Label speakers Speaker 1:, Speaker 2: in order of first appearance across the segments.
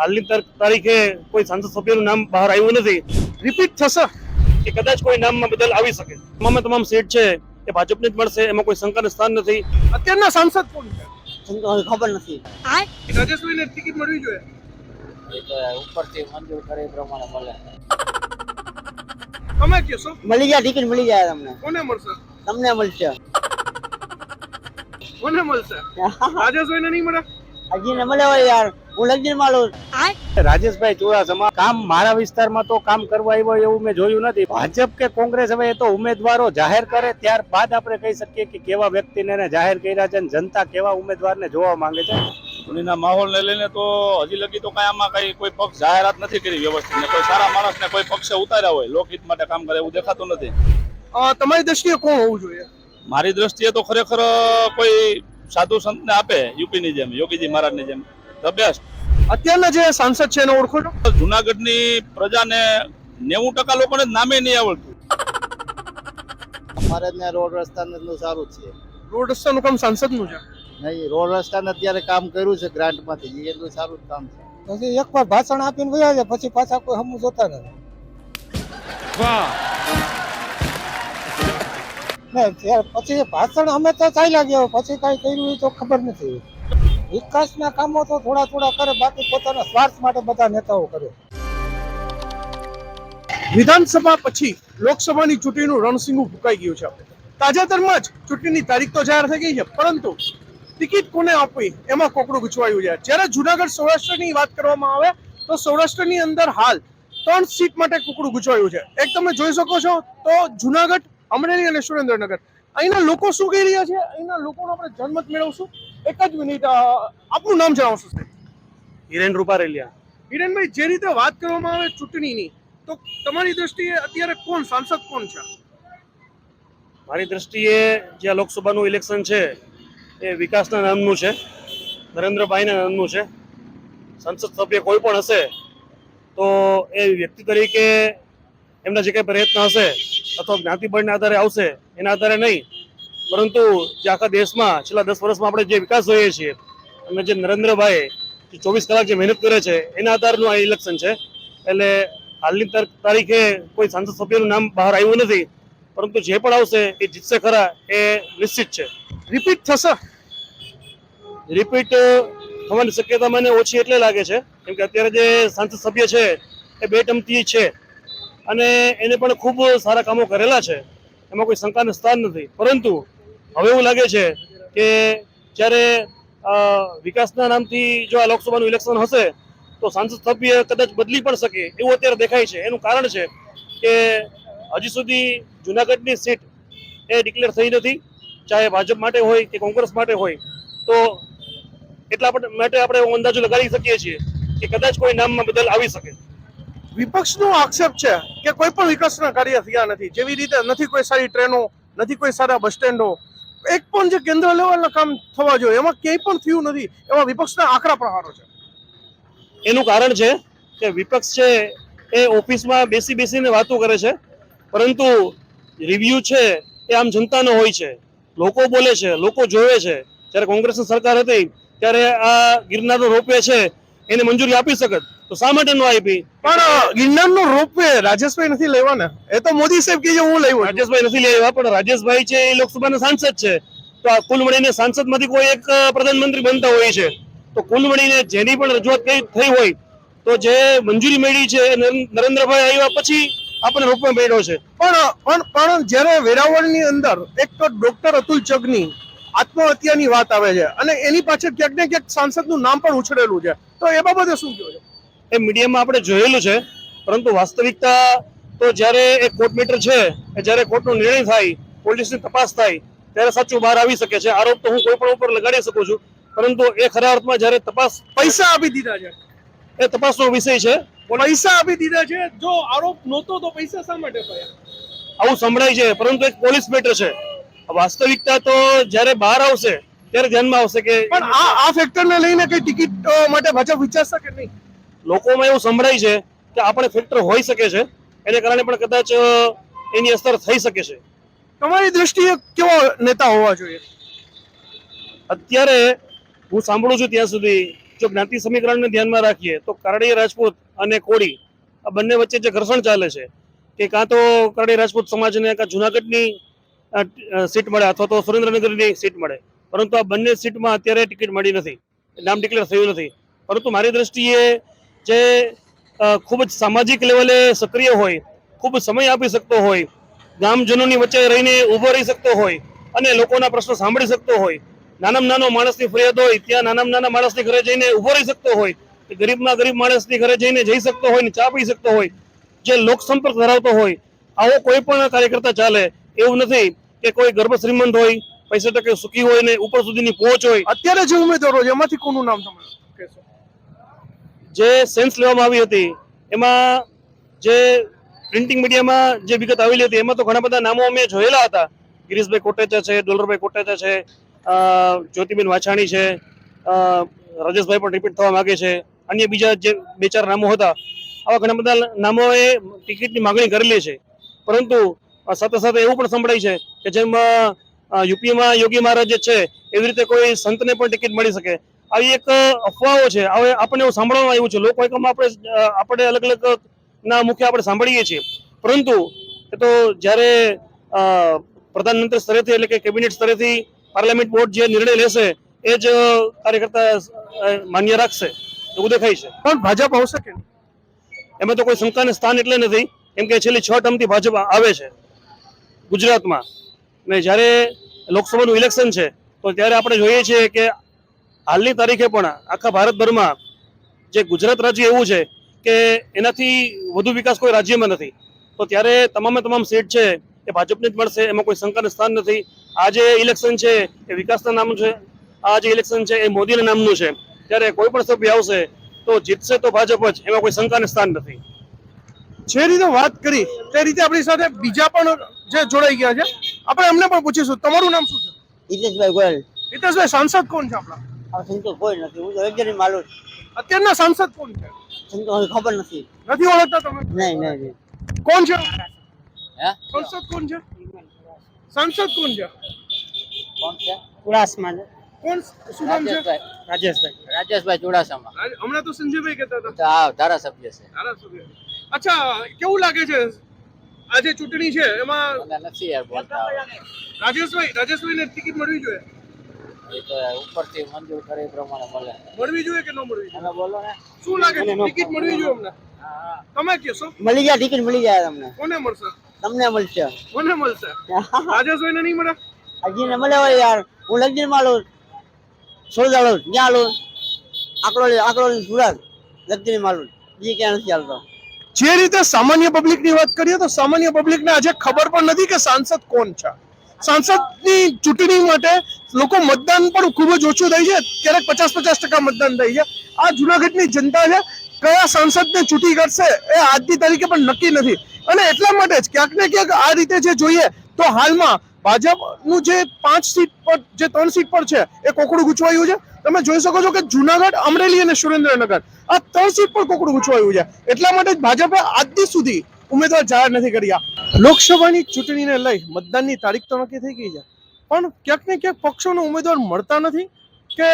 Speaker 1: હાલની તારીખે કોઈ સંસદ સભ્યનું નામ બહાર આવ્યું નથી.
Speaker 2: રિપીટ થશે
Speaker 1: કે કદાચ કોઈ નામમાં બદલ આવી શકે. તમામે તમામ સીટ છે એ ભાજપને જ મળશે એમાં કોઈ શંકાનું સ્થાન નથી.
Speaker 2: અત્યારના સાંસદ કોણ છે?
Speaker 3: ખબર નથી.
Speaker 2: રાજેશભાઈને ટિકિટ મળવી જોઈએ.
Speaker 3: ઉપરથી મંજૂર કરે પ્રમાણે મળે.
Speaker 2: તમે કહેશો
Speaker 3: મળી જાય ટિકિટ મળી જાય તમને.
Speaker 2: કોને મળશે?
Speaker 3: તમને મળશે.
Speaker 2: કોને મળશે? રાજેશભાઈને નહીં મળે?
Speaker 3: હજી ને મળે હોય યાર. હું લગીન માલું
Speaker 4: રાજેશભાઈ ચુડાસમા કામ મારા વિસ્તારમાં તો કામ કરવા આવ્યો એવું મેં જોયું નથી. ભાજપ કે કોંગ્રેસ હવે એ તો ઉમેદવારો જાહેર કરે ત્યારબાદ આપણે કહી શકીએ કે કેવા વ્યક્તિને એને જાહેર કર્યા છે અને જનતા કેવા ઉમેદવારને જોવા માંગે છે.
Speaker 5: ચૂંટણીના માહોલને લઈને તો હજી લગી તો કાંઈ આમાં કઈ કોઈ પક્ષ જાહેરાત નથી કરી વ્યવસ્થિત ને કોઈ સારા માણસને કોઈ પક્ષે ઉતાર્યા હોય લોકહિત માટે કામ કરે એવું દેખાતું નથી.
Speaker 2: તમારી દ્રષ્ટિએ કોણ હોવું જોઈએ?
Speaker 5: મારી દ્રષ્ટિએ તો ખરેખર કોઈ સાધુ સંતને આપે યુપીની જેમ યોગીજી મહારાજની જેમ. ધ બેસ્ટ
Speaker 2: અત્યારના જે સાંસદ છે એને ઓળખો છો?
Speaker 5: જુનાગઢની પ્રજાને નેવું ટકા લોકોને નામે નહીં આવડતું.
Speaker 3: અમારે ત્યાં રોડ રસ્તાનું સારું છે.
Speaker 2: રોડ રસ્તાનું કામ સાંસદનું છે?
Speaker 3: નહીં રોડ રસ્તાને અત્યારે કામ કર્યું છે ગ્રાન્ટમાંથી. એ એટલું સારું જ કામ છે.
Speaker 6: પછી એકવાર ભાષણ આપીને ગયા છે પછી પાછા કોઈ હમું જોતા નથી. ત્યાર પછી ભાષણ અમે તો ચાલ્યા ગયા પછી કઈ કર્યું તો ખબર નથી. વિકાસના કામો તો થોડા થોડા કરે, બાકી પોતાના સ્વાર્થ માટે બધા નેતાઓ કરે.
Speaker 2: વિધાનસભા પછી લોકસભાની ચૂંટણીનું રણસિંગું ફૂંકાઈ ગયું છે. તાજેતરમાં જ ચૂંટણીની તારીખ તો જાહેર થઈ ગઈ છે, પરંતુ ટિકિટ કોને આપવી એમાં કોકડું ગૂંચવાયું છે. જ્યારે જુનાગઢ સૌરાષ્ટ્રની વાત કરવામાં આવે, તો સૌરાષ્ટ્રની અંદર હાલ ત્રણ સીટ માટે કુકડું ગૂંચવાયું છે. એક તમે જોઈ શકો છો, તો જુનાગઢ, અમરેલી અને સુરેન્દ્રનગર. અહીંના લોકો શું કહી રહ્યા છે? અહીંના લોકોનો આપણે જનમત મેળવશું. એક જ મિનિટ આપનું નામ જણાવશો સાહેબ?
Speaker 1: હિરેન રૂપારેલિયા.
Speaker 2: હિરેનભાઈ જે રીતે વાત કરવામાં આવે ચૂંટણીની તો તમારી દ્રષ્ટિએ અત્યારે કોણ સાંસદ કોણ છે?
Speaker 1: મારી દ્રષ્ટિએ જે આ લોકસભાનું ઇલેક્શન છે એ વિકાસના નામનું છે નરેન્દ્રભાઈના નામનું છે. સંસદ સભ્ય કોઈ પણ હશે તો એ વ્યક્તિ તરીકે એમના જે કંઈ પ્રયત્ન હશે અથવા જ્ઞાતિબળના આધારે આવશે એના આધારે નહીં પરંતુ જે આખા દેશમાં છેલ્લા દસ વર્ષમાં આપણે જે વિકાસ જોઈએ છીએ અને જે નરેન્દ્રભાઈ જે ચોવીસ કલાક જે મહેનત કરે છે એના આધારનું આ ઇલેક્શન છે. એટલે હાલની તારીખે કોઈ સાંસદ સભ્યનું નામ બહાર આવ્યું નથી પરંતુ જે પણ આવશે એ જીતશે ખરા એ નિશ્ચિત છે.
Speaker 2: રિપીટ થશે.
Speaker 1: રિપીટ થવાની શક્યતા મને ઓછી એટલે લાગે છે કેમ કે અત્યારે જે સાંસદ સભ્ય છે એ બે ટમતી છે અને એને પણ ખૂબ સારા કામો કરેલા છે. એમાં કોઈ શંકાનું સ્થાન નથી. પરંતુ હવે એવું લાગે છે કે જ્યારે વિકાસના નામથી જો આ લોકસભાનું ઇલેક્શન હશે, તો સાંસદ સભ્ય કદાચ બદલી પણ શકે એવું અત્યારે દેખાય છે. એનું કારણ છે કે હજી સુધી જુનાગઢની સીટ એ ડિક્લેર થઈ નથી. ચાહે ભાજપ માટે હોય કે કોંગ્રેસ માટે હોય, તો એટલા માટે આપણે અંદાજો લગાવી શકીએ છીએ કે કદાચ કોઈ નામમાં બદલ આવી શકે.
Speaker 2: વિપક્ષનો આક્ષેપ છે કે કોઈ પણ વિકાસના કાર્ય થયા નથી. જેવી રીતે નથી કોઈ સારી ટ્રેનો, નથી કોઈ સારા બસ સ્ટેન્ડો એક પણ જે કેન્દ્ર લેવલના કામ થવા જોઈએ, એમાં ક્યાંય પણ થયું નથી, એવા વિપક્ષના આકરા પ્રહારો છે.
Speaker 1: એનું કારણ છે કે વિપક્ષ છે એ ઓફિસમાં બેસી બેસીને વાતો કરે છે, પરંતુ રિવ્યુ છે એ આમ જનતાનો હોય છે. લોકો બોલે છે, લોકો જોવે છે. જ્યારે કોંગ્રેસની સરકાર હતી, ત્યારે આ ગિરનારનો રોપવે છે, એને મંજૂરી આપી શકત. તો શા માટે નો આપી?
Speaker 2: પણ ગિરનારનો રોપવે રાજેશભાઈ નથી લેવાના. એ તો મોદી સાહેબ કે હું લેવો.
Speaker 1: રાજેશભાઈ નથી લેવા પણ રાજેશભાઈ છે એ લોકસભાના સાંસદ છે. તો આ કુલ મળીને સાંસદમાંથી કોઈ એક પ્રધાનમંત્રી બનતા હોય છે. તો કુલ મળીને જેની પણ રજૂઆત થઈ હોય તો જે મંજૂરી મળી છે નરેન્દ્રભાઈ આવ્યા પછી આપણે રોપવા મળ્યો છે.
Speaker 2: પણ પણ પણ જ્યારે વેરાવળની અંદર એક તો ડોક્ટર અતુલ ચગની આત્મહત્યાની વાત આવે છે અને એની પાછળ ક્યાંક ને ક્યાંક સાંસદનું નામ પણ ઉછળેલું છે. તો એ બાબતે શું કહ્યું છો?
Speaker 1: એ મીડિયામાં આપણે જોયેલું છે પરંતુ વાસ્તવિકતા તો જ્યારે એ કોર્ટ મેટર છે એ જ્યારે કોર્ટનો નિર્ણય થાય પોલીસની તપાસ થાય ત્યારે સાચું બહાર આવી શકે છે. આરોપ તો હું કોઈ પણ ઉપર લગાડી શકું છું પરંતુ એ ખરા અર્થમાં જ્યારે તપાસ
Speaker 2: પૈસા આપી દીધા છે.
Speaker 1: એ તપાસનો વિષય છે.
Speaker 2: પૈસા આપી દીધા છે. જો આરોપ નહોતો તો પૈસા શા માટે
Speaker 1: આવું સંભળાય છે પરંતુ એક પોલીસ મેટર છે. વાસ્તવિકતા તો જ્યારે બહાર આવશે ત્યારે ધ્યાનમાં આવશે કે
Speaker 2: પણ આ આ ફેક્ટરને લઈને કઈ ટિકિટ માટે ભાજપ વિચારશે કે નહીં?
Speaker 1: લોકોમાં એવું સંભળાય છે કે આપણે ફેક્ટર હોઈ શકે છે એને કારણે પણ કદાચ એની અસર થઈ શકે છે.
Speaker 2: તમારી દ્રષ્ટિએ કેવો નેતા હોવા જોઈએ?
Speaker 1: અત્યારે હું સાંભળું છું ત્યાં સુધી જો જ્ઞાતિ સમીકરણને ધ્યાનમાં રાખીએ તો કારડી રાજપૂત અને કોળી આ બંને વચ્ચે જે ઘર્ષણ ચાલે છે કે કાં તો કારડી રાજપૂત સમાજને કાં જુનાગઢની સીટ મળે અથવા તો સુરેન્દ્રનગરની સીટ મળે. પરંતુ આ બંને સીટમાં અત્યારે ટિકિટ મળી નથી. નામ ડિક્લેર થયું નથી. પરંતુ મારી દ્રષ્ટિએ જે ખૂબ જ સામાજિક લેવલે સક્રિય હોય ખૂબ સમય આપી શકતો હોય ગામજનોની વચ્ચે રહીને ઊભો રહી શકતો હોય અને લોકોના પ્રશ્નો સાંભળી શકતો હોય નાનામાં નાનો માણસની ફરિયાદ હોય ત્યાં નાનામાં નાના માણસની ઘરે જઈને ઊભો રહી શકતો હોય ગરીબમાં ગરીબ માણસની ઘરે જઈને જઈ શકતો હોય ને ચા પી શકતો હોય જે લોક સંપર્ક ધરાવતો હોય આવો કોઈ પણ કાર્યકર્તા ચાલે એવું નથી કે કોઈ ગર્ભ શ્રીમંત હોય પૈસા ટકે સુખી હોય ને ઉપર સુધીની પહોંચ હોય.
Speaker 2: અત્યારે જે ઉમેદવારો એમાંથી કોનું નામ તમે કહેશો
Speaker 1: જે સેન્સ લેવામાં આવી હતી, એમાં જે પ્રિન્ટિંગ મીડિયામાં જે વિગત આવેલી હતી, એમાં તો ઘણા બધા નામો અમે જોયેલા હતા. ગિરીશભાઈ કોટેચા છે ડોલરભાઈ કોટેચા છે જ્યોતિબેન વાછાણી છે રાજેશભાઈ પણ રિપીટ થવા માંગે છે. અન્ય બીજા જે બે ચાર નામો હતા, આવા ઘણા બધા નામોએ ટિકિટની માગણી કરેલી છે. પરંતુ સાથે સાથે એવું પણ સંભળાય છે કે જેમ યુપીમાં યોગી મહારાજ જે છે, એવી રીતે કોઈ સંતને પણ ટિકિટ મળી શકે. આવી એક અફવાઓ છે. હવે આપણને એવું સાંભળવામાં આવ્યું છે. લોકો એકમાં આપણે આપણે અલગ અલગ ના મુખ્ય આપણે સાંભળીએ છીએ. પરંતુ એ તો જ્યારે પ્રધાનમંત્રી સ્તરેથી એટલે કે કેબિનેટ સ્તરેથી પાર્લામેન્ટ બોર્ડ જે નિર્ણય લેશે એ જ કાર્યકર્તા માન્ય રાખશે. એવું દેખાય છે.
Speaker 2: પણ ભાજપ આવશે કે
Speaker 1: એમાં તો કોઈ શંકાને સ્થાન એટલે નથી. કેમ કે છેલ્લી છ ટર્મથી ભાજપ આવે છે ગુજરાતમાં. ને જ્યારે લોકસભાનું ઇલેક્શન છે તો ત્યારે આપણે જોઈએ છીએ કે હાલની તારીખે પણ આખા ભારતભરમાં જે ગુજરાત રાજ્ય એવું છે કે એનાથી વધુ વિકાસ કોઈ રાજ્યમાં નથી. તો ત્યારે તમામે તમામ સીટ છે એ ભાજપને જ મળશે એમાં કોઈ શંકાનું સ્થાન નથી. આ જે ઇલેક્શન છે એ વિકાસના નામનું છે આ જે ઇલેક્શન છે એ મોદીના નામનું છે. ત્યારે કોઈ પણ સભ્ય આવશે તો જીતશે તો ભાજપ જ એમાં કોઈ શંકાને સ્થાન નથી.
Speaker 2: જે રીતે વાત કરી તે રીતે આપણી સાથે બીજા પણ જે જોડાઈ ગયા છે. આપણે એમને પણ પૂછીશું તમારું નામ શું છે?
Speaker 3: હિતેશભાઈ ગોયલ.
Speaker 2: હિતેશભાઈ સાંસદ કોણ છે આપણા?
Speaker 3: આ સંતો કોઈ નથી હું તો એકજણી માલું
Speaker 2: અત્યારના સાંસદ કોણ છે?
Speaker 3: સંતો ખબર નથી.
Speaker 2: નથી ઓળખતા તમે?
Speaker 3: નહીં નહીં નહીં.
Speaker 2: કોણ છે?
Speaker 3: હે?
Speaker 2: સાંસદ કોણ છે? સાંસદ કોણ છે?
Speaker 3: કોણ છે?
Speaker 6: ઉડાસમાં
Speaker 2: કોણ? શું નામ છે?
Speaker 3: રાજેશભાઈ.
Speaker 6: રાજેશભાઈ.
Speaker 3: ચુડાસમા.
Speaker 2: હમણાં તો સંજયભાઈ કહેતા હતા.
Speaker 3: ધારાસભ્ય છે.
Speaker 2: ધારાસભ્ય. અચ્છા કેવું લાગે છે? આજે ચૂંટણી છે એમાં
Speaker 3: નથી યાર બોલતા.
Speaker 2: રાજેશભાઈ રાજેશભાઈને ટિકિટ મળવી જોઈએ.
Speaker 3: એ તો ઉપરથી મંજૂર કરે એ પ્રમાણે મળે.
Speaker 2: મળવી જોઈએ કે ન મળવી જોઈએ?
Speaker 3: તમે બોલો ને.
Speaker 2: શું લાગે છે? ટિકિટ મળવી જોઈએ અમને? તમે કહેશો
Speaker 3: મળી જાય ટિકિટ મળી જાય તમને.
Speaker 2: કોને મળશે?
Speaker 3: તમને મળશે.
Speaker 2: કોને મળશે? રાજેશભાઈને નહીં મળે?
Speaker 3: હજી ને મળે હોય યાર. હું લગીનમાં લઉં. સોલદાળો ત્યાં લઉં. આકડોલી આકડોલી સુરત લગીનમાં લઉં. બીજી ક્યાં નથી ચાલતો.
Speaker 2: જે રીતે સામાન્ય પબ્લિકની વાત કરીએ તો સામાન્ય પબ્લિકને આજે ખબર પણ નથી કે સાંસદ કોણ છે. સાંસદની ચૂંટણી માટે લોકો મતદાન પણ ખૂબ જ ઓછું થાય છે. ક્યારેક પચાસ પચાસ ટકા મતદાન થાય છે. આ જુનાગઢની જનતા છે. કયા સાંસદને ચૂંટી કરશે એ આજની તારીખે પણ નક્કી નથી. અને એટલા માટે જ ક્યાંક ને ક્યાંક આ રીતે જે જોઈએ તો હાલમાં ભાજપનું જે પાંચ સીટ પર, જે ત્રણ સીટ પર છે, એ કોકડું ગૂંચવાયું છે. તમે જોઈ શકો છો કે જુનાગઢ, અમરેલી અને સુરેન્દ્રનગર આ ત્રણ સીટ પર કોકડું ગૂંચવાયું છે. એટલા માટે જ ભાજપે આજથી સુધી ઉમેદવાર જાહેર નથી કર્યા લોકસભાની ચૂંટણીને લઈ મતદાનની તારીખ તો નક્કી થઈ ગઈ છે. પણ ક્યાંક ને ક્યાંક પક્ષોનો ઉમેદવાર મળતા નથી કે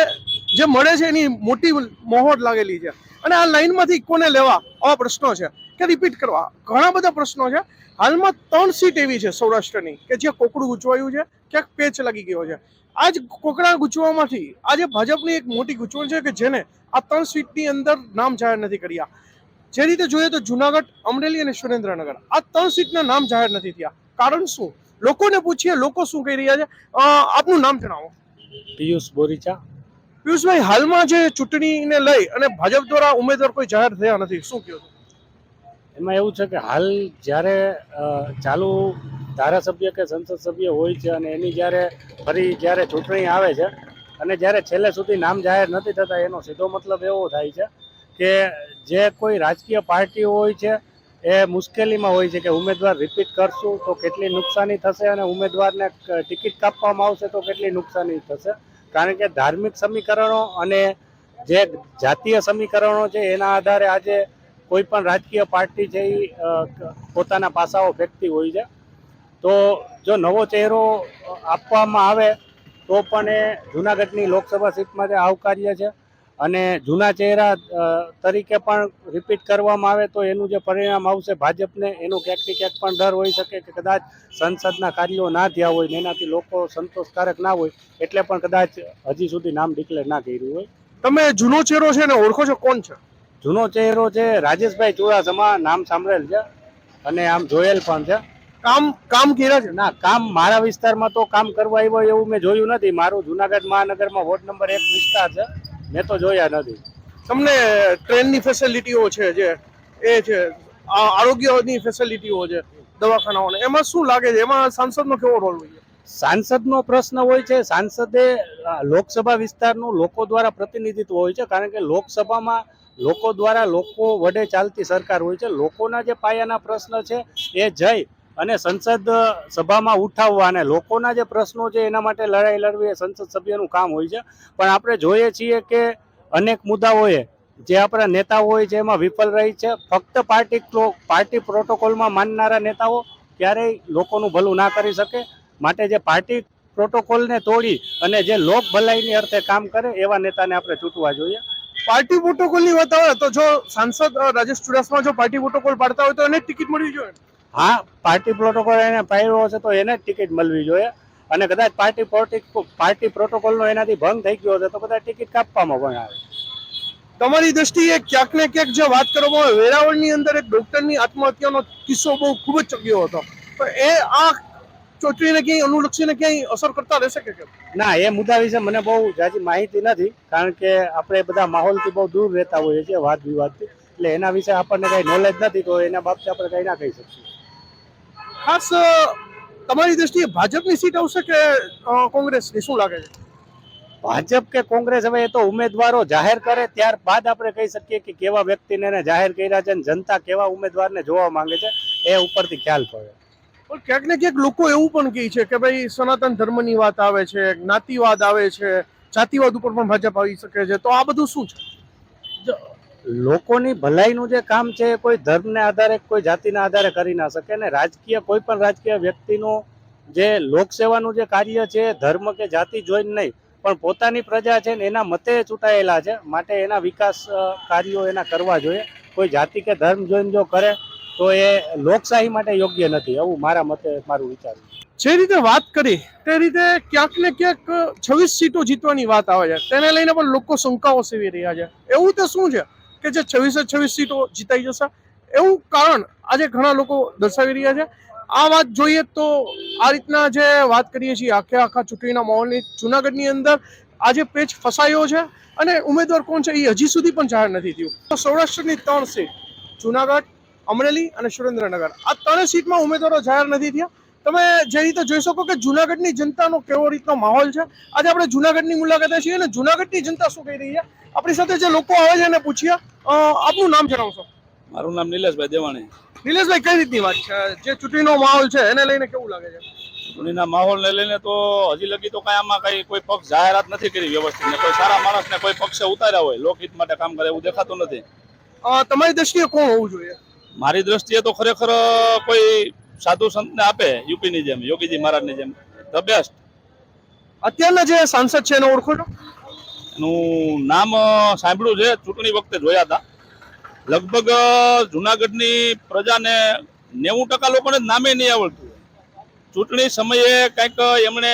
Speaker 2: જે મળે છે એની મોટી મોહોર લાગેલી છે. અને આ લાઈનમાંથી કોને લેવા? આવા પ્રશ્નો છે. કે રિપીટ કરવા. ઘણા બધા પ્રશ્નો છે. હાલમાં ત્રણ સીટ એવી છે સૌરાષ્ટ્રની કે જે કોકડું ગૂંચવાયું છે, ક્યાંક પેચ લાગી ગયો છે. આ જ કોકડા ગૂંચવામાંથી આજે ભાજપની એક મોટી ગૂંચવણ છે કે જેને આ ત્રણ સીટની અંદર નામ જાહેર નથી કર્યા. જે રીતે જોઈએ તો જુનાગઢ અમરેલી અને સુરેન્દ્રનગર આ ત્રણ સીટના નામ જાહેર નથી થયા. કારણ શું? લોકોને પૂછીએ લોકો શું કહી રહ્યા છે? આપનું નામ જણાવો.
Speaker 4: પિયુષ બોરીચા.
Speaker 2: પિયુષભાઈ હાલમાં જે ચૂંટણીને લઈ અને ભાજપ દ્વારા ઉમેદવાર કોઈ જાહેર થયા નથી શું કહ્યું
Speaker 4: એમાં એવું છે કે હાલ જ્યારે ચાલુ ધારાસભ્ય કે સંસદ સભ્ય હોય છે અને એની જ્યારે ફરી જ્યારે ચૂંટણી આવે છે અને જ્યારે છેલ્લે સુધી નામ જાહેર નથી થતા એનો સીધો મતલબ એવો થાય છે કે જે કોઈ રાજકીય પાર્ટીઓ હોય છે, એ મુશ્કેલીમાં હોય છે કે ઉમેદવાર રિપીટ કરશું તો કેટલી નુકસાની થશે અને ઉમેદવારને ટિકિટ કાપવામાં આવશે તો કેટલી નુકસાની થશે. કારણ કે ધાર્મિક સમીકરણો અને જે જાતીય સમીકરણો છે, એના આધારે આજે કોઈ પણ રાજકીય પાર્ટી છે એ પોતાના પાસાઓ ફેંકતી હોય છે. તો જો નવો ચહેરો આપવામાં આવે તો પણ એ જુનાગઢની લોકસભા સીટમાં જે આવકાર્ય છે અને જૂના ચહેરા તરીકે પણ રિપીટ કરવામાં આવે તો એનું જે પરિણામ આવશે ભાજપને એનો ક્યાંક ને ક્યાંક પણ ડર હોઈ શકે કે કદાચ સંસદના કાર્યો ના થયા હોય ને એનાથી લોકો સંતોષકારક ના હોય એટલે પણ કદાચ હજી સુધી નામ ડિક્લેર ના કર્યું હોય.
Speaker 2: તમે જૂનો ચહેરો છે ને ઓળખો છો? કોણ છે?
Speaker 4: જૂનો ચહેરો છે રાજેશભાઈ ચુડાસમા નામ સાંભળેલ છે અને આમ જોયેલ પણ છે.
Speaker 2: કામ કામ કર્યા છે?
Speaker 4: ના કામ મારા વિસ્તારમાં તો કામ કરવા આવ્યો એવું મેં જોયું નથી. મારું જુનાગઢ મહાનગરમાં વોર્ડ નંબર એક વિસ્તાર છે. મેં તો જોયા નથી.
Speaker 2: તમને ટ્રેનની ફેસિલિટીઓ છે જે એ છે આ આરોગ્યની ફેસિલિટીઓ છે દવાખાનાઓને એમાં શું લાગે છે? એમાં સાંસદનો કેવો રોલ હોય છે?
Speaker 4: સાંસદનો પ્રશ્ન હોય છે સાંસદે લોકસભા વિસ્તારનું લોકો દ્વારા પ્રતિનિધિત્વ હોય છે કારણ કે લોકસભામાં લોકો દ્વારા લોકો વડે ચાલતી સરકાર હોય છે. લોકોના જે પાયાના પ્રશ્ન છે એ જઈ અને સંસદ સભામાં ઉઠાવવા અને લોકોના જે પ્રશ્નો છે એના માટે લડાઈ લડવી એ સંસદ સભ્યનું કામ હોય છે. પણ આપણે જોઈએ છીએ કે અનેક મુદ્દાઓએ જે આપણા નેતાઓ હોય છે એમાં વિફલ રહી છે. ફક્ત પાર્ટી પાર્ટી પ્રોટોકોલમાં માનનારા નેતાઓ ક્યારેય લોકોનું ભલું ના કરી શકે. માટે જે પાર્ટી પ્રોટોકોલને તોડી અને જે લોક ભલાઈની અર્થે કામ કરે એવા નેતાને આપણે ચૂંટવા જોઈએ.
Speaker 2: પાર્ટી પ્રોટોકોલની વાત આવે તો જો સાંસદ રાજેશ ચુડાસમા જો પાર્ટી પ્રોટોકોલ પાડતા હોય તો એને ટિકિટ મળવી જોઈએ.
Speaker 4: હા પાર્ટી પ્રોટોકોલ એને પહેર્યો છે તો એને જ ટિકિટ મળવી જોઈએ. અને કદાચ પાર્ટી પ્રોટી- પાર્ટી પ્રોટોકોલનો એનાથી ભંગ થઈ ગયો છે તો કદાચ ટિકિટ કાપવામાં પણ આવે.
Speaker 2: તમારી દ્રષ્ટિએ ક્યાંક ને ક્યાંક જે વાત કરવામાં આવે વેરાવળની અંદર એક ડોક્ટરની આત્મહત્યાનો કિસ્સો બહુ ખૂબ જ ચગ્યો હતો. તો એ આ ચૂંટણીને ક્યાંય અનુલક્ષીને ક્યાંય અસર કરતા રહેશે કે કેમ?
Speaker 4: ના એ મુદ્દા વિશે મને બહુ જાજી માહિતી નથી કારણ કે આપણે બધા માહોલથી બહુ દૂર રહેતા હોઈએ છીએ વાદ વિવાદથી. એટલે એના વિશે આપણને કઈ નોલેજ નથી તો એના બાબતે આપણે કઈ ના કહી શકીએ.
Speaker 2: ખાસ તમારી દ્રષ્ટિએ ભાજપની સીટ આવશે કે કોંગ્રેસની? શું લાગે છે?
Speaker 4: ભાજપ કે કોંગ્રેસ હવે એ તો ઉમેદવારો જાહેર કરે ત્યારબાદ આપણે કહી શકીએ કે કેવા વ્યક્તિને એને જાહેર કર્યા છે અને જનતા કેવા ઉમેદવારને જોવા માંગે છે એ ઉપરથી ખ્યાલ પડે.
Speaker 2: પણ ક્યાંક ને ક્યાંક લોકો એવું પણ કહે છે કે ભાઈ સનાતન ધર્મની વાત આવે છે જ્ઞાતિવાદ આવે છે જાતિવાદ ઉપર પણ ભાજપ આવી શકે છે. તો આ બધું શું છે?
Speaker 4: લોકોની ભલાઈનું જે કામ છે, એ કોઈ ધર્મને આધારે, કોઈ જાતિના આધારે કરી ના શકે ને રાજકીય, કોઈ પણ રાજકીય વ્યક્તિનું જે લોકસેવાનું જે કાર્ય છે, ધર્મ કે જાતિ જોઈને નહીં, પણ પોતાની પ્રજા છે ને એના મતે ચૂંટાયેલા છે, માટે એના વિકાસ કાર્યો એના કરવા જોઈએ. કોઈ જાતિ કે ધર્મ જોઈને જો કરે, તો એ લોકશાહી માટે યોગ્ય નથી. એવું મારા મતે, મારું વિચાર
Speaker 2: જે રીતે વાત કરી, તે રીતે ક્યાંક ને ક્યાંક છવ્વીસ સીટો જીતવાની વાત આવે છે. તેને લઈને પણ લોકો શંકાઓ સેવી રહ્યા છે. એવું તો શું છે? કે જે છવ્વીસે છવ્વીસ સીટો જીતાઈ જશે. એવું કારણ આજે ઘણા લોકો દર્શાવી રહ્યા છે. આ વાત જોઈએ તો આ રીતના જે વાત કરીએ છીએ આખે આખા ચૂંટણીના માહોલની, જુનાગઢની અંદર આજે પેચ ફસાયો છે અને ઉમેદવાર કોણ છે એ હજી સુધી પણ જાહેર નથી થયું. તો સૌરાષ્ટ્રની ત્રણ સીટ, જુનાગઢ, અમરેલી અને સુરેન્દ્રનગર. આ ત્રણેય સીટમાં ઉમેદવારો જાહેર નથી થયા. તમે જે રીતે જોઈ શકો કે જુનાગઢની જનતાનો કેવો રીતનો માહોલ છે? આજે આપણે જુનાગઢની મુલાકાતે છીએ અને જુનાગઢની જનતા શું કહી રહી છે? આપણી સાથે જે લોકો આવે છે એને પૂછીએ. આપનું નામ જણાવશો.
Speaker 5: મારું નામ નિલેશભાઈ દેવાણી.
Speaker 2: નિલેશભાઈ કઈ રીતની વાત છે? જે ચૂંટણીનો માહોલ છે એને લઈને કેવું લાગે છે?
Speaker 5: ચૂંટણીના માહોલને લઈને તો હજી લગી તો કાંઈ આમાં કઈ કોઈ પક્ષ જાહેરાત નથી કરી વ્યવસ્થિત ને કોઈ સારા માણસને કોઈ પક્ષે ઉતાર્યા હોય લોકહિત માટે કામ કરે એવું દેખાતું નથી.
Speaker 2: તમારી દ્રષ્ટિએ કોણ હોવું જોઈએ?
Speaker 5: મારી દ્રષ્ટિએ તો ખરેખર કોઈ સાધુ સંતને આપે યુપીની જેમ યોગીજી મહારાજની જેમ. ધ બેસ્ટ
Speaker 2: અત્યારના જે સાંસદ છે એને ઓળખો છો?
Speaker 5: એનું નામ સાંભળ્યું છે ચૂંટણી વખતે જોયા હતા. લગભગ જુનાગઢની પ્રજાને નેવું ટકા લોકોને નામે નહીં આવડતું. ચૂંટણી સમયે કંઈક એમણે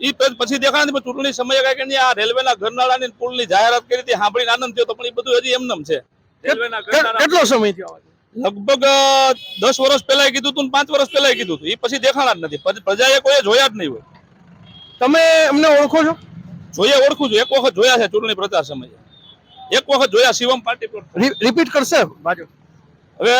Speaker 5: એ પછી દેખાણ પણ ચૂંટણી સમયે કંઈક એની આ રેલવેના ઘરનાળાની ને પુલની જાહેરાત કરી હતી સાંભળીને આનંદ થયો તો પણ એ બધું હજી એમનેમ છે. રેલવેના ઘરનાળા
Speaker 2: કેટલો સમય થયો
Speaker 5: લગભગ દસ વર્ષ પહેલા કીધું હતું ને પાંચ વર્ષ પહેલા કીધું હતું એ પછી દેખાણા જ નથી. પ્રજાએ કોઈ જોયા જ નહીં હોય.
Speaker 2: તમે અમને ઓળખો છો?
Speaker 5: જોઈએ ઓળખું છું. એક વખત જોયા છે ચૂંટણી પ્રચાર સમયે. એક વખત જોયા શિવમ પાર્ટી
Speaker 2: રિપીટ કરશે
Speaker 5: હવે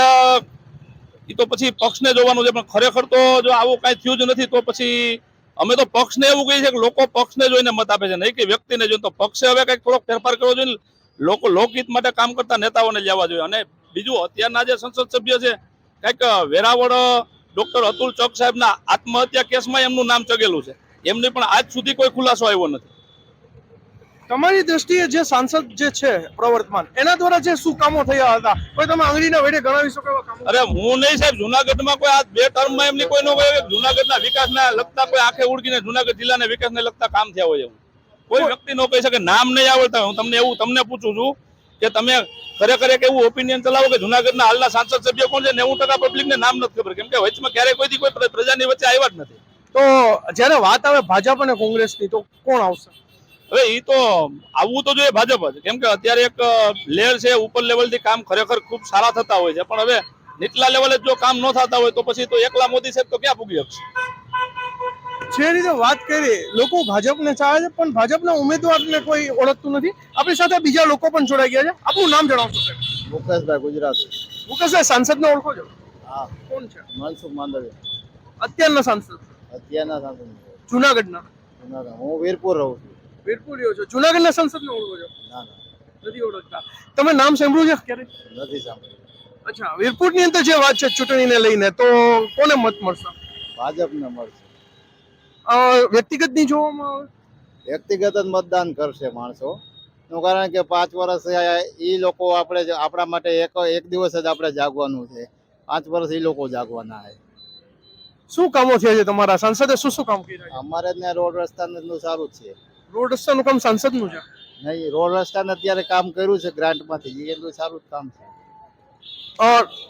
Speaker 5: એ તો પછી પક્ષને જોવાનું છે પણ ખરેખર તો જો આવું કાંઈ થયું જ નથી તો પછી અમે તો પક્ષને એવું કહીએ છીએ કે લોકો પક્ષને જોઈને મત આપે છે. નહીં કે વ્યક્તિને જોઈને. તો પક્ષે હવે કંઈક થોડોક ફેરફાર કરવો જોઈએ લોકો લોકહિત માટે કામ કરતા નેતાઓને લેવા જોઈએ. અને બીજું અત્યારના જે સંસદ સભ્ય છે કંઈક વેરાવળ ડોક્ટર અતુલ ચોક સાહેબના આત્મહત્યા કેસમાં એમનું નામ ચગેલું છે. એમની પણ આજ સુધી કોઈ ખુલાસો આવ્યો નથી.
Speaker 2: તમારી દ્રષ્ટિએ જે સાંસદ જે છે પ્રવર્તમાન એના દ્વારા જે શું કામો થયા હતા? કોઈ તમે આંગળીના વેડે ગણાવી શકો એવા કામો?
Speaker 5: અરે હું નહીં સાહેબ જુનાગઢમાં કોઈ આ બે ટર્મમાં એમની કોઈ નો કોઈ જુનાગઢના વિકાસના લગતા કોઈ આંખે ઉડકીને જુનાગઢ જિલ્લાના વિકાસને લગતા કામ થયા હોય એવું. કોઈ વ્યક્તિ નો કહી શકે નામ નહીં આવડતા હું તમને એવું તમને પૂછું છું કે તમે ખરેખર એક એવું ઓપિનિયન ચલાવો કે જુનાગઢના હાલના સાંસદ સભ્ય કોણ છે નેવું ટકા પબ્લિક ને નામ નથી ખબર. કેમ કે વચમાં ક્યારેય કોઈથી કોઈ પ્ર- પ્રજાની વચ્ચે આવ્યા જ નથી.
Speaker 2: તો જ્યારે વાત આવે ભાજપ અને કોંગ્રેસની તો કોણ આવશે?
Speaker 5: હવે એ તો આવવું તો જોઈએ ભાજપ જ. કેમ કે અત્યારે એક લેયર છે ઉપર લેવલથી કામ ખરેખર ખૂબ સારા થતા હોય છે. પણ હવે નીચલા લેવલે જો કામ ન થતા હોય તો પછી તો એકલા મોદી સાહેબ તો ક્યાં પૂગી શકશે?
Speaker 2: જે રીતે વાત કરી લોકો ભાજપને ચાહે છે પણ ભાજપના ઉમેદવારને કોઈ ઓળખતું નથી. આપણી સાથે બીજા લોકો પણ જોડાઈ ગયા છે. આપનું નામ જણાવશો સાહેબ?
Speaker 3: મુકેશભાઈ ગુજરાત.
Speaker 2: મુકેશભાઈ સાંસદને ઓળખો છો?
Speaker 3: હા.
Speaker 2: કોણ છે?
Speaker 3: મનસુખ માંડવી
Speaker 2: અત્યારના સાંસદ
Speaker 3: અત્યારના સાંસદ.
Speaker 2: જુનાગઢના?
Speaker 3: હું વીરપુર રહું છું.
Speaker 2: વીરપુર રહ્યો છો. જુનાગઢના સંસદને ઓળખો છો?
Speaker 3: ના ના.
Speaker 2: નથી ઓળખતા. તમે નામ સાંભળ્યું છે? ક્યારે?
Speaker 3: નથી સાંભળ્યું.
Speaker 2: અચ્છા વીરપુરની અંદર જે વાત છે ચૂંટણીને લઈને તો કોને મત મળશે?
Speaker 3: ભાજપને મળશે.
Speaker 2: અ, વ્યક્તિગતની જોવામાં આવે?
Speaker 3: વ્યક્તિગત જ મતદાન કરશે માણસો. નું કારણ કે પાંચ વર્ષ એ લોકો આપણે આપણા માટે એક એક દિવસ જ આપણે જાગવાનું છે. પાંચ વર્ષ એ લોકો જાગવાના છે.
Speaker 2: શું કામો થયા છે તમારા? સાંસદે શું શું કામ કર્યા છે?
Speaker 3: અમારે ત્યાં રોડ રસ્તાનું સારું છે.
Speaker 2: રોડ રસ્તાનું કામ સાંસદનું છે?
Speaker 3: નહીં રોડ રસ્તાને અત્યારે કામ કર્યું છે ગ્રાન્ટમાંથી. એટલું સારું જ કામ છે.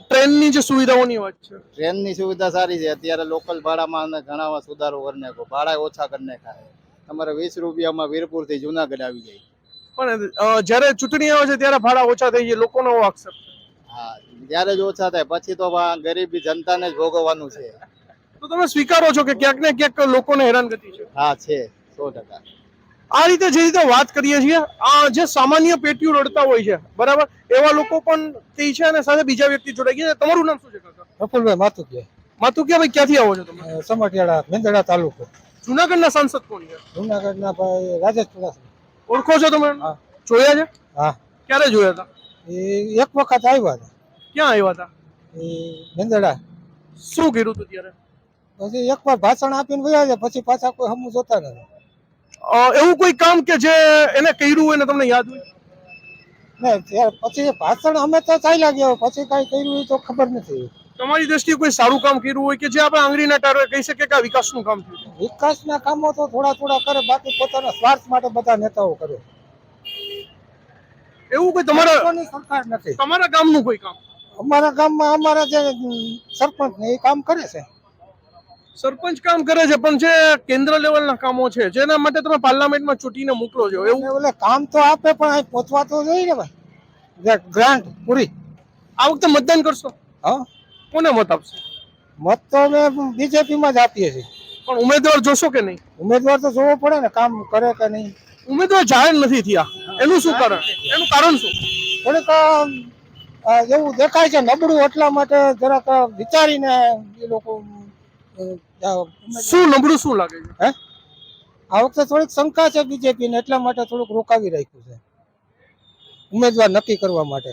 Speaker 2: ટ્રેનની જે સુવિધાઓની વાત છે.
Speaker 3: ટ્રેનની સુવિધા સારી છે. અત્યારે લોકલ ભાડામાં ઘણામાં સુધારો કરી નાખો. ભાડા ઓછા કરી નાખાય. તમારે વીસ રૂપિયામાં વીરપુરથી જુનાગઢ આવી જાય.
Speaker 2: પણ જ્યારે ચૂંટણી આવે છે ત્યારે ભાડા ઓછા થઈ જાય લોકોનો આક્ષેપ
Speaker 3: હા ત્યારે જ ઓછા થાય. પછી તો ગરીબી જનતાને જ ભોગવવાનું છે.
Speaker 2: તો તમે સ્વીકારો છો કે ક્યાંક ને ક્યાંક લોકોને હેરાનગતિ છે?
Speaker 3: હા છે. સો ટકા.
Speaker 2: આ રીતે જે રીતે વાત કરીએ છીએ આ જે સામાન્ય પેટીઓ રડતા હોય છે બરાબર? એવા લોકો પણ તે છે અને સાથે બીજા વ્યક્તિ જોડાઈ ગયા તમારું નામ શું છે કાકા?
Speaker 6: પ્રફુલભાઈ માતુકિયા
Speaker 2: માતુકિયા ભાઈ ક્યાંથી આવો છો તમે?
Speaker 6: અ, સમઢિયાળા મેંદડા તાલુકો.
Speaker 2: જુનાગઢના સાંસદ કોણ છે?
Speaker 6: જુનાગઢના ભાઈ રાજેશ ચુડાસમા.
Speaker 2: ઓળખો છો તમે? જોયા છે?
Speaker 6: હા.
Speaker 2: ક્યારે જોયા હતા?
Speaker 6: એ એક વખત આવ્યા હતા.
Speaker 2: ક્યાં આવ્યા હતા?
Speaker 6: એ મેંદડા.
Speaker 2: શું કર્યું હતું ત્યારે?
Speaker 6: પછી એકવાર ભાષણ આપીને વયા છે પછી પાછા કોઈ હમું જોતા નથી.
Speaker 2: એવું કોઈ કામ કે જે એને કર્યું હોય ને તમને યાદ હોય?
Speaker 6: ને પછી ભાષણ અમે તો ચાલ્યા ગયા પછી કાંઈ કર્યું હોય તો ખબર નથી.
Speaker 2: તમારી દ્રષ્ટિએ કોઈ સારું કામ કર્યું હોય કે જે આપણે આંગળીના ટાળે કહી શકીએ કે વિકાસનું કામ થયું?
Speaker 6: વિકાસના કામો તો થોડા થોડા કરે બાકી પોતાના સ્વાર્થ માટે બધા નેતાઓ કરે.
Speaker 2: એવું કોઈ તમારા
Speaker 6: સરકાર નથી.
Speaker 2: તમારા ગામનું કોઈ કામ?
Speaker 6: અમારા ગામમાં અમારા જે સરપંચ ને એ કામ કરે છે.
Speaker 2: સરપંચ કામ કરે છે પણ જે કેન્દ્ર લેવલના કામો છે જેના માટે તમે પાર્લામેન્ટમાં ચૂંટીને મોકલો છો એવું?
Speaker 6: એટલે કામ તો આપે પણ અહીં પહોંચવા તો જોઈએ ને ભાઈ. ગ્રાન્ટ પૂરી.
Speaker 2: આ વખતે મતદાન કરશો?
Speaker 6: હા.
Speaker 2: કોને મત આપશો?
Speaker 6: મત તો અમે બીજેપીમાં જ આપીએ છીએ.
Speaker 2: પણ ઉમેદવાર જોશો કે નહીં?
Speaker 6: ઉમેદવાર તો જોવો પડે ને કામ કરે કે નહીં.
Speaker 2: ઉમેદવાર જાહેર નથી થયા. એનું શું કારણ? એનું કારણ શું?
Speaker 6: થોડીક એવું દેખાય છે નબળું એટલા માટે જરાક વિચારીને એ લોકો
Speaker 2: શું નબળું શું લાગે છે?
Speaker 6: આ વખતે થોડીક શંકા છે બીજેપી ને એટલા માટે થોડુંક રોકાવી રાખ્યું છે. ઉમેદવાર નક્કી કરવા માટે.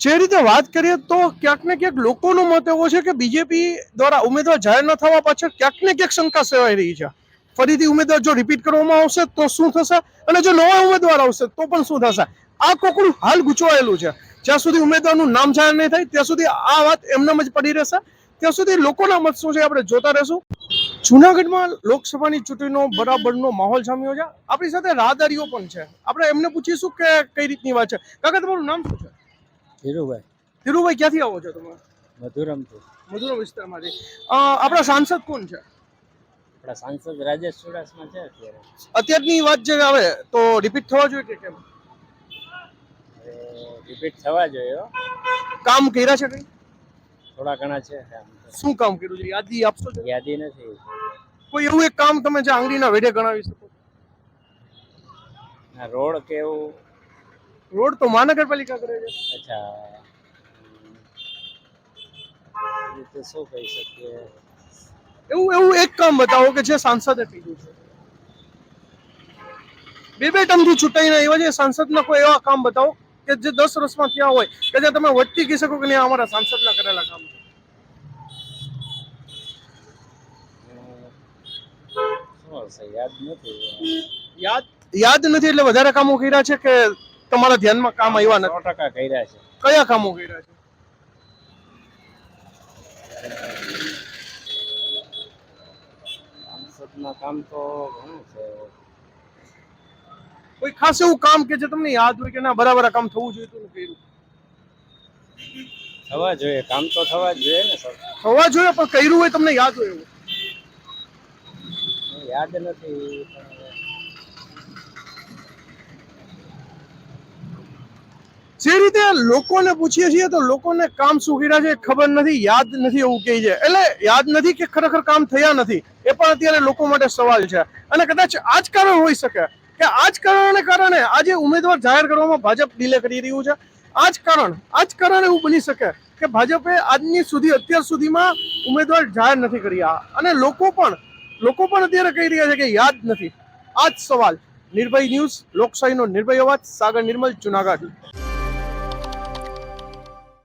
Speaker 2: જે રીતે વાત કરીએ તો ક્યાંક ને ક્યાંક લોકોનો મત એવો છે કે બીજેપી દ્વારા ઉમેદવાર જાહેર ન થવા પાછળ ક્યાંક ને ક્યાંક શંકા સેવાઈ રહી છે. ફરીથી ઉમેદવાર જો રિપીટ કરવામાં આવશે તો શું થશે? અને જો નવા ઉમેદવાર આવશે તો પણ શું થશે? આ કોકડું હાલ ગૂંચવાયેલું છે. જ્યાં સુધી ઉમેદવારનું નામ જાહેર નહીં થાય ત્યાં સુધી આ વાત એમનેમ જ પડી રહેશે. ત્યાં સુધી લોકોના મત શું છે આપણે જોતા રહેશું. જુનાગઢમાં લોકસભાની ચૂંટણીનો બરાબરનો માહોલ જામ્યો છે. આપણી સાથે રાહદારીઓ પણ છે. આપણે એમને પૂછીશું કે કઈ રીતની વાત છે. કાકા તમારું નામ શું છે?
Speaker 7: ધીરુભાઈ.
Speaker 2: ધીરુભાઈ ક્યાંથી આવો છો તમે?
Speaker 7: મધુરમથી
Speaker 2: મધુરમ વિસ્તારમાંથી. આપણા સાંસદ કોણ છે?
Speaker 7: આપણા સાંસદ રાજેશ ચુડાસમા છે અત્યારે.
Speaker 2: અત્યારની વાત જે આવે તો રિપીટ થવા જોઈએ કે કેમ?
Speaker 7: રિપીટ થવા જોઈએ
Speaker 2: કામ કર્યા છે કઈ?
Speaker 7: થોડા ઘણા છે
Speaker 2: શું કામ કર્યું છે? યાદી આપશો છો
Speaker 7: યાદી નથી.
Speaker 2: કોઈ એવું એક કામ તમે જે આંગળીના વેઢે ગણાવી શકો?
Speaker 7: રોડ કેવું?
Speaker 2: રોડ તો મહાનગરપાલિકા કરે છે.
Speaker 7: અચ્છા. રીતે શું કહી શકીએ?
Speaker 2: એવું એવું એક કામ બતાવો કે જે સાંસદે કર્યું છે. બે બે ટર્મથી ચૂંટાઈને આવ્યા છે સાંસદના કોઈ એવા કામ બતાવો? કે જે દસ વર્ષમાં થયા હોય કે જે તમે વચ્ચે કહી શકો કે નહીં અમારા સાંસદના કરેલા કામ.
Speaker 7: યાદ નથી
Speaker 2: યાદ યાદ નથી એટલે વધારે કામો કર્યા છે કે તમારા ધ્યાનમાં કામ આવ્યા નથી?
Speaker 7: ટકા કર્યા છે.
Speaker 2: કયા કામો કર્યા છે?
Speaker 7: સાંસદના કામ તો ઘણું છે.
Speaker 2: કોઈ ખાસ એવું કામ કે જે તમને યાદ હોય કે ના બરાબર કામ થવું જોઈએ તો કર્યું.
Speaker 7: થવા જોઈએ કામ તો થવા જોઈએ ને સર.
Speaker 2: થવા જોઈએ પણ કર્યું હોય તમને યાદ હોય એવું?
Speaker 7: યાદ નથી
Speaker 2: જે રીતે લોકોને પૂછીએ છીએ તો લોકોને કામ શું કર્યા છે ખબર નથી યાદ નથી એવું કહે છે. એટલે યાદ નથી કે ખરેખર કામ થયા નથી એ પણ અત્યારે લોકો માટે સવાલ છે. અને કદાચ આજકાલ કારણ હોઈ શકે કે આ જ કારણને કારણે આજે ઉમેદવાર જાહેર કરવામાં ભાજપ ડીલે કરી રહ્યું છે. આ જ કારણ આ જ કારણ એવું બની શકે કે ભાજપે આજની સુધી, અત્યાર સુધીમાં ઉમેદવાર જાહેર નથી કર્યા. અને લોકો પણ લોકો પણ અત્યારે કહી રહ્યા છે કે યાદ નથી. આ જ સવાલ, નિર્ભય ન્યૂઝ, લોકશાહીનો નિર્ભય અવાજ, સાગર નિર્મલ, જુનાગઢ.